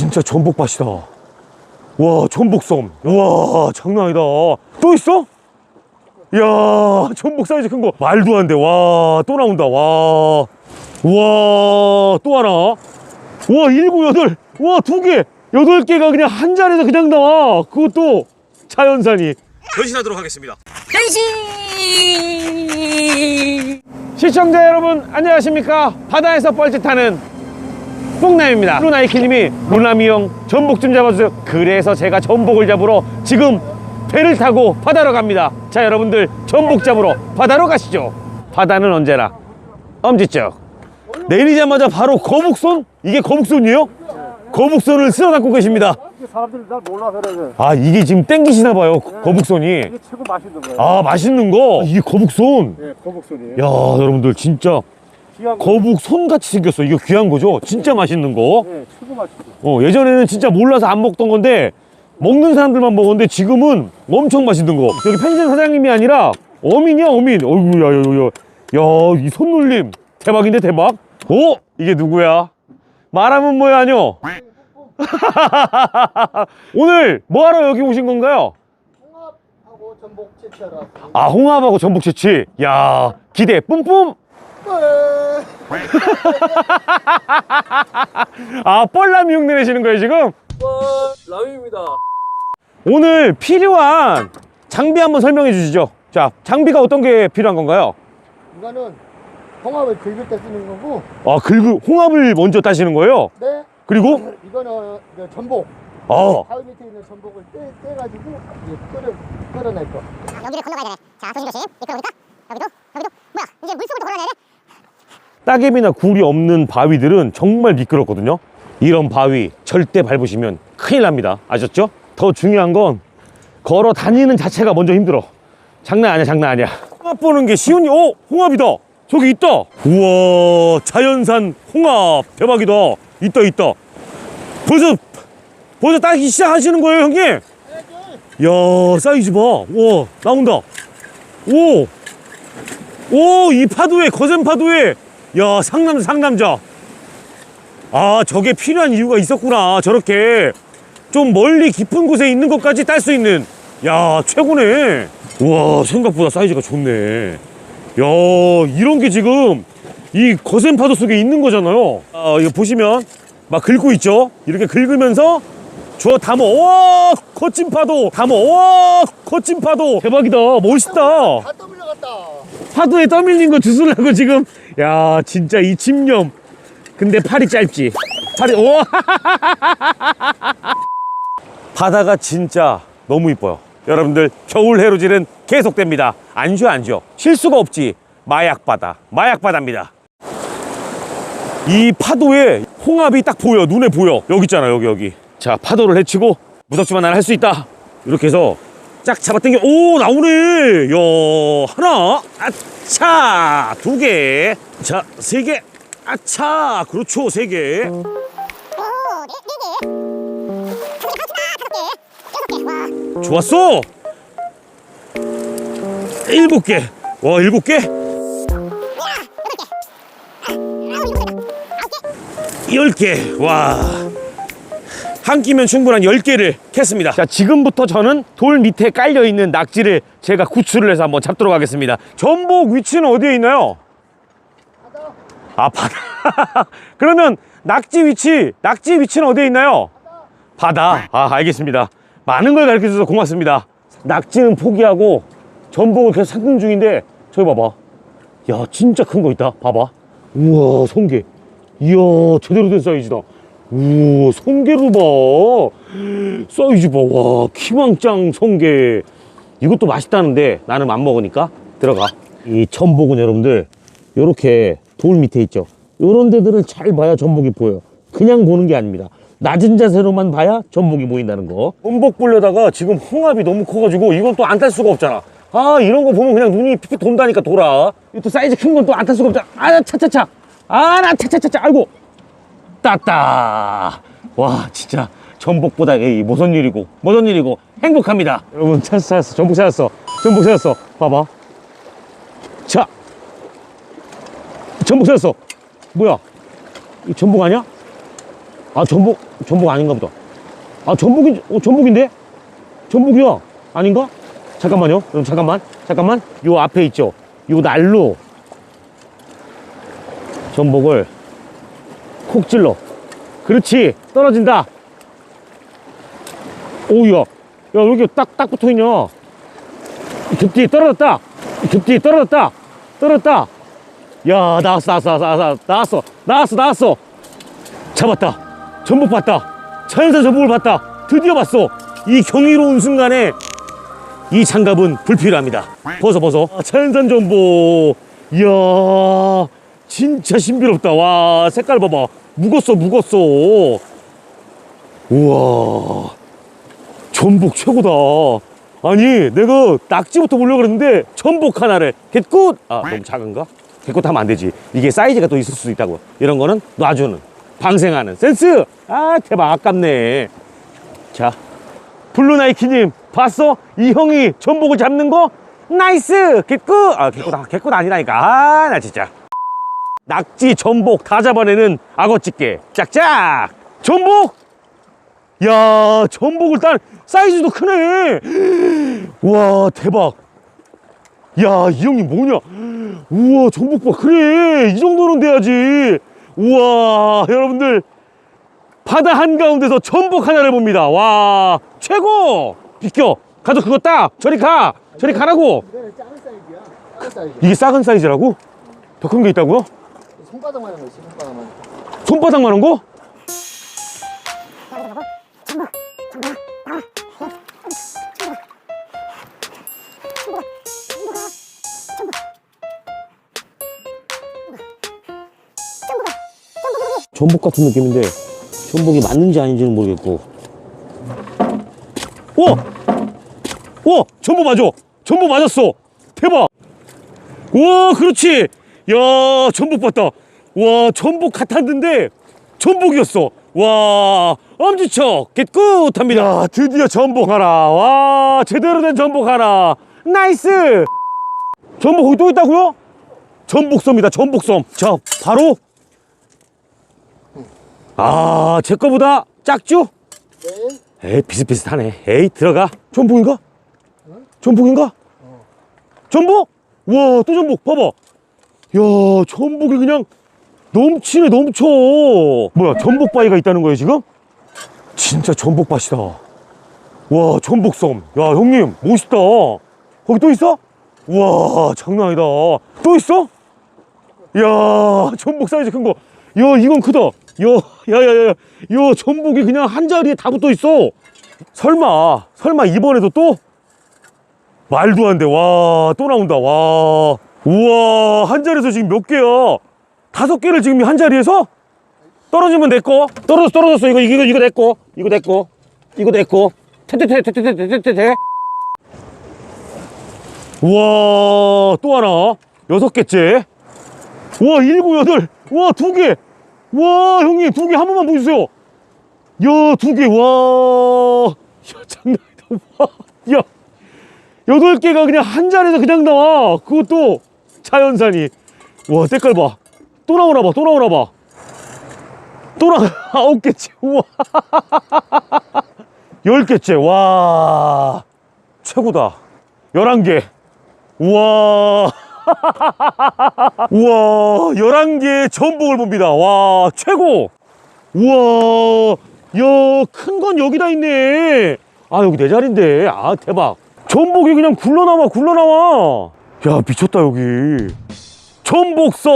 진짜 전복밭이다. 와, 전복섬. 와, 장난 아니다. 또 있어? 이야, 전복 사이즈 큰 거. 말도 안 돼. 와, 또 나온다. 와. 와, 또 하나. 와, 일곱, 여덟. 와, 두 개. 여덟 개가 그냥 한 자리에서 그냥 나와. 그것도 자연산이. 변신하도록 하겠습니다. 변신! 시청자 여러분, 안녕하십니까. 바다에서 뻘짓하는 뽕남입니다. 루나이키님이 루나미 형 전복 좀 잡아주세요. 그래서 제가 전복을 잡으러 지금 배를 타고 바다로 갑니다. 자, 여러분들 전복 잡으러 바다로 가시죠. 바다는 언제나 엄지척. 내리자마자 바로 거북손? 이게 거북손이에요? 거북손을 쓸어 갖고 계십니다. 사람들이 잘 몰라서 그래. 아, 이게 지금 땡기시나 봐요. 거- 거북손이. 이게 최고 맛있는 거예요. 아, 맛있는 거. 이게 거북손. 예, 거북선이에요. 야, 여러분들 진짜 귀한 거. 거북 손같이 생겼어. 이거 귀한 거죠? 진짜 맛있는 거. 예, 최고 맛있어. 어, 예전에는 진짜 몰라서 안 먹던 건데 먹는 사람들만 먹었는데 지금은 엄청 맛있는 거. 여기 펜션 사장님이 아니라 어민이야, 어민. 어이구, 야, 야, 야, 야. 야, 이 손놀림. 대박인데, 대박? 어? 이게 누구야? 말하면 뭐야, 아뇨? 오늘 뭐하러 여기 오신 건가요? 하고 전복 채취하러 아, 홍합하고 전복 채취. 야, 기대 뿜뿜. 아, 뻘남 흉내 내시는 거예요, 지금? 라임입니다. 오늘 필요한 장비 한번 설명해 주시죠. 자, 장비가 어떤 게 필요한 건가요? 이거는 홍합을 긁을 때 쓰는 거고, 아, 긁을, 홍합을 먼저 따시는 거예요? 네. 그리고, 이거는 이제 전복. 아, 바위 밑에 있는 전복을 떼, 떼가지고 이제 끓여, 끓여낼 거. 여기를 건너가야 되네. 자, 조심 조심. 이끌어 보니까 여기도 여기도 뭐야? 이제 물속으로 걸어가야 돼. 따개비나 굴이 없는 바위들은 정말 미끄럽거든요. 이런 바위 절대 밟으시면 큰일 납니다. 아셨죠? 더 중요한 건 걸어 다니는 자체가 먼저 힘들어. 장난 아니야, 장난 아니야. 홍합 보는 게 쉬운, 어? 홍합이다. 저기 있다. 우와, 자연산 홍합. 대박이다. 있다, 있다. 벌써, 벌써 따기 시작하시는 거예요, 형님? 야, 사이즈 봐. 와, 나온다. 오, 오, 이 파도에, 거센 파도에. 야, 상남자, 상남자. 아, 저게 필요한 이유가 있었구나. 저렇게 좀 멀리 깊은 곳에 있는 것까지 딸 수 있는. 야, 최고네. 와, 생각보다 사이즈가 좋네. 야, 이런 게 지금 이 거센 파도 속에 있는 거잖아요. 아, 이거 보시면 막 긁고 있죠? 이렇게 긁으면서 저 담어, 와, 거친 파도. 담어, 와, 거친 파도. 대박이다. 멋있다. 다 떠밀려갔다. 파도에 떠밀린 거 주술라고 지금. 야 진짜 이 집념. 근데 팔이 짧지. 팔이 오 바다가 진짜 너무 이뻐요. 여러분들 겨울 해루질은 계속됩니다. 안 쉬어 안 쉬어. 쉴 수가 없지. 마약 바다. 마약 바다입니다. 이 파도에 홍합이 딱 보여. 눈에 보여. 여기 있잖아 여기 여기 자 파도를 헤치고 무섭지만 나는 할수 있다. 이렇게 해서 쫙 잡아당겨. 오 나오네. 야 하나 아차 두 개 자 세 개. 아차 그렇죠 세개. 오, 네, 네 개. 개, 다섯 개, 다섯 개, 여섯 개. 와, 좋았어. 일곱 개와 일곱 개. 열 개. 와. 한 끼면 충분한 열개를 캤습니다. 자, 지금부터 저는 돌 밑에 깔려 있는 낙지를 제가 구출을 해서 한번 잡도록 하겠습니다. 전복 위치는 어디에 있나요? 아, 바다. 그러면 낙지 위치, 낙지 위치는 어디에 있나요? 바다. 아, 알겠습니다. 많은 걸 가르쳐 주셔서 고맙습니다. 낙지는 포기하고 전복을 계속 찾는 중인데 저기 봐봐. 야, 진짜 큰 거 있다. 봐봐. 우와, 성게. 이야, 제대로 된 사이즈다. 우와, 성게로 봐. 사이즈 봐. 와, 키왕짱 성게. 이것도 맛있다는데 나는 안 먹으니까 들어가. 이 전복은 여러분들, 요렇게 돌 밑에 있죠. 요런 데들을 잘 봐야 전복이 보여요. 그냥 보는 게 아닙니다. 낮은 자세로만 봐야 전복이 보인다는 거. 전복 보려다가 지금 홍합이 너무 커가지고 이건 또안탈 수가 없잖아. 아, 이런 거 보면 그냥 눈이 픽픽 돈다니까 돌아. 이 또 사이즈 큰 건 또안탈 수가 없잖아. 아, 차차차. 아, 나 차차차차. 아이고. 따따. 와, 진짜 전복보다 에이, 무슨 일이고, 무슨 일이고 행복합니다. 여러분, 찾았어, 찾았어. 전복 찾았어. 전복 찾았어. 봐봐. 자. 전복 찾았어. 뭐야? 이 전복 아니야? 아 전복 전복 아닌가 보다 아 전복이 어, 전복인데 전복이야 아닌가 잠깐만요 여러분 잠깐만 잠깐만 요 앞에 있죠 요 날로 전복을 콕 찔러. 그렇지. 떨어진다. 오우야. 야 왜 이렇게 딱 딱 붙어 있냐? 급뒤에 떨어졌다. 급뒤에 떨어졌다. 떨어졌다. 야 나왔어 나왔어 나왔어 나왔어. 나왔어 나왔어. 잡았다. 전복 봤다. 자연산 전복을 봤다. 드디어 봤어. 이 경이로운 순간에 이 장갑은 불필요합니다. 벗어 벗어. 아, 자연산 전복. 이야 진짜 신비롭다. 와 색깔 봐봐 묵었어 묵었어. 우와. 전복 최고다. 아니 내가 낙지부터 보려고 그랬는데 전복 하나를 개꽃 아 너무 작은가? 개꽃 하면 안 되지. 이게 사이즈가 또 있을 수 있다고. 이런 거는 놔주는 방생하는 센스. 아 대박. 아깝네. 자 블루나이키님 봤어? 이 형이 전복을 잡는 거? 나이스. 개꽃 아 개꽃 아, 개꽃 아니라니까. 아 나 진짜 낙지 전복 다 잡아내는 악어집게. 짝짝! 전복? 야 전복을 딴 사이즈도 크네. 와 대박. 야 이 형님 뭐냐? 우와 전복 봐 그래 이 정도는 돼야지. 우와 여러분들. 바다 한가운데서 전복 하나를 봅니다. 와 최고! 비켜 가서 그거 딱! 저리 가! 저리 가라고. 이게 작은 사이즈라고? 더 큰 게 있다고요? 손바닥만 한 거 있어. 손바닥만. 손바닥만 한 거? 전복 같은 느낌인데 전복이 맞는지 아닌지는 모르겠고 오! 오! 전복 맞아! 전복 맞았어! 대박! 와 그렇지 야 전복 봤다 와 전복 같았는데 전복이었어 와 엄지척 개끗합니다 야 드디어 전복 하나 와 제대로 된 전복 하나 나이스 전복 거기 또 있다고요? 전복섬이다 전복섬 자 바로 아 제 거보다 작죠? 네. 에이 비슷비슷하네 에이 들어가 전복인가? 전복인가? 전복? 와, 또 전복, 봐봐. 야, 전복이 그냥 넘치네, 넘쳐. 뭐야, 전복바위가 있다는 거예요, 지금? 진짜 전복밭이다. 와, 전복섬. 야, 형님, 멋있다. 거기 또 있어? 와, 장난 아니다. 또 있어? 야, 전복 사이즈 큰 거. 야, 이건 크다. 야, 야, 야, 야, 야, 야, 전복이 그냥 한 자리에 다 붙어 있어. 설마, 설마 이번에도 또? 말도 안 돼. 와, 또 나온다. 와. 우와, 한 자리에서 지금 몇 개야? 다섯 개를 지금 한 자리에서? 떨어지면 내 거. 떨어졌어, 떨어졌어. 이거, 이거, 이거 내 거. 이거 내 거. 이거 내 거. 테테테테테테테테. 우와, 또 하나. 여섯 개째. 우와, 일곱, 여덟. 우와, 두 개. 와, 형님, 두 개 한 번만 보여주세요. 야, 두 개. 와. 야, 장난 아니다. 와. 야. 여덟 개가 그냥 한 자리에서 그냥 나와. 그것도 자연산이. 와, 때깔 봐. 또 나오나 봐, 또 나오나 봐. 또 나, 아홉 개째. 우와. 열 개째. 와. 최고다. 열한 개. 우와. 우와. 열한 개의 전복을 봅니다. 와, 최고. 우와. 야, 큰 건 여기다 있네. 아, 여기 내 자리인데. 아, 대박. 전복이 그냥 굴러나와, 굴러나와. 야, 미쳤다, 여기. 전복성.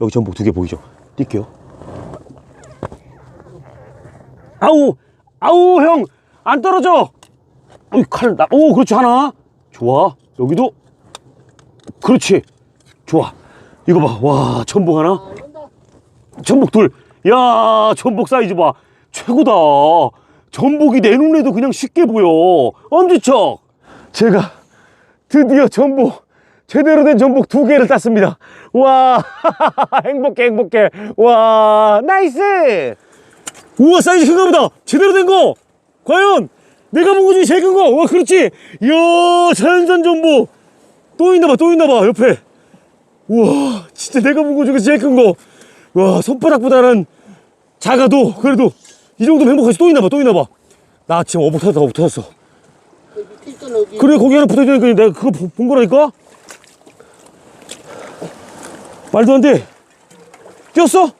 여기 전복 두 개 보이죠? 뛸게요. 아우, 아우, 형. 안 떨어져. 어이, 칼, 나, 오, 그렇지, 하나. 좋아. 여기도. 그렇지. 좋아. 이거 봐. 와, 전복 하나. 전복 둘. 야, 전복 사이즈 봐. 최고다. 전복이 내 눈에도 그냥 쉽게 보여. 엄지척. 제가 드디어 전복, 제대로 된 전복 두 개를 땄습니다. 와, 행복해, 행복해. 와, 나이스. 우와, 사이즈 큰가 보다. 제대로 된 거. 과연 내가 본 거 중에 제일 큰 거. 와, 그렇지. 이야, 자연산 전복. 또 있나 봐, 또 있나 봐, 옆에. 우와, 진짜 내가 본 거 중에 제일 큰 거. 와, 손바닥보다는 작아도 그래도 이 정도면 행복하지 또 있나 봐 또 있나 봐 나 지금 어복 터졌다 어복 터졌어 그 그래 거기 하나 붙어있으니까 내가 그거 보- 본 거라니까 말도 안돼. 뛰었어?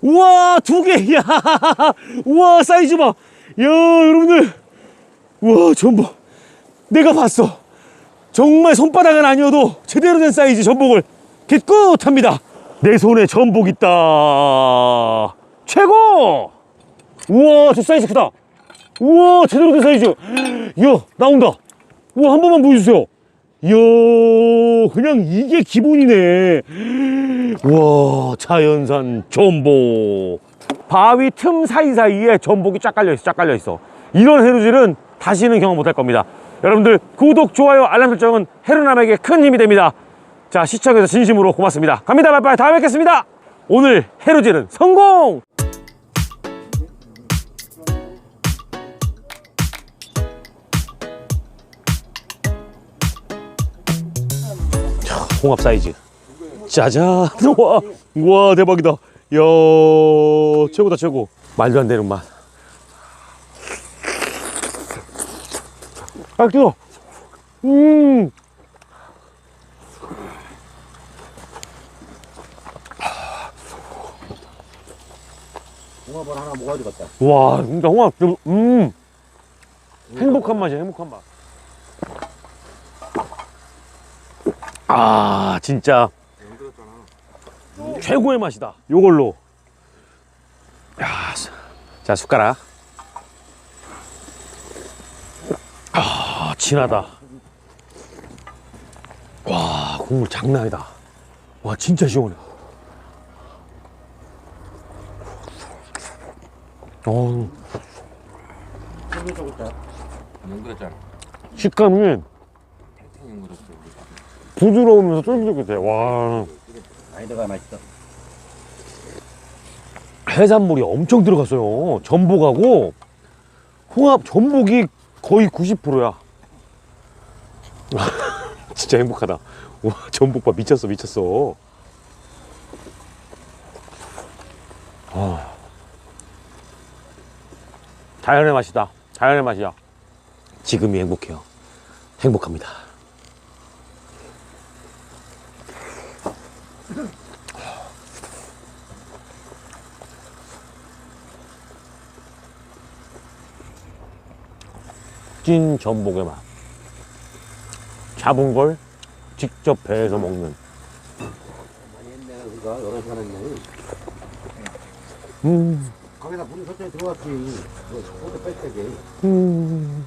우와 두 개. 야 우와 사이즈 봐 야 여러분들. 우와 전복. 내가 봤어. 정말 손바닥은 아니어도 제대로 된 사이즈 전복을 개끗합니다. 내 손에 전복 있다. 최고! 우와 저 사이즈 크다. 우와 제대로 된 사이즈. 이야 나온다. 우와 한 번만 보여주세요 이야 그냥 이게 기본이네. 우와 자연산 전복. 바위 틈 사이사이에 전복이 쫙 깔려있어 쫙 깔려있어. 이런 해루질은 다시는 경험 못할 겁니다. 여러분들 구독 좋아요 알람 설정은 해루남에게 큰 힘이 됩니다. 자 시청해서 진심으로 고맙습니다. 갑니다. 바이바이. 다음에 뵙겠습니다. 오늘 해루질은 성공 홍합 사이즈. 짜잔. 와, 와 대박이다. 이야 최고다 최고. 말도 안 되는 맛. 아, 뜨거. 음. 홍합을 하나 되겠다. 와, 진짜 홍합, 음. 행복한 맛이야, 행복한 맛. 아, 진짜. 최고의 맛이다. 요걸로. 야, 자, 숟가락. 아, 진하다. 와, 국물 장난 아니다. 와, 진짜 시원해. 어. 식감이 부드러우면서 쫄깃쫄깃해. 와. 아이들가 맛있어 해산물이 엄청 들어갔어요. 전복하고 홍합 전복이 거의 90%야. 진짜 행복하다. 와, 전복밥 미쳤어, 미쳤어. 아. 자연의 맛이다. 자연의 맛이야. 지금이 행복해요. 행복합니다. 찐 전복의 맛. 잡은 걸 직접 배에서 먹는. 사람이 음, 거기다 물이 설정이 들어왔지 그거 뺄 때게 음.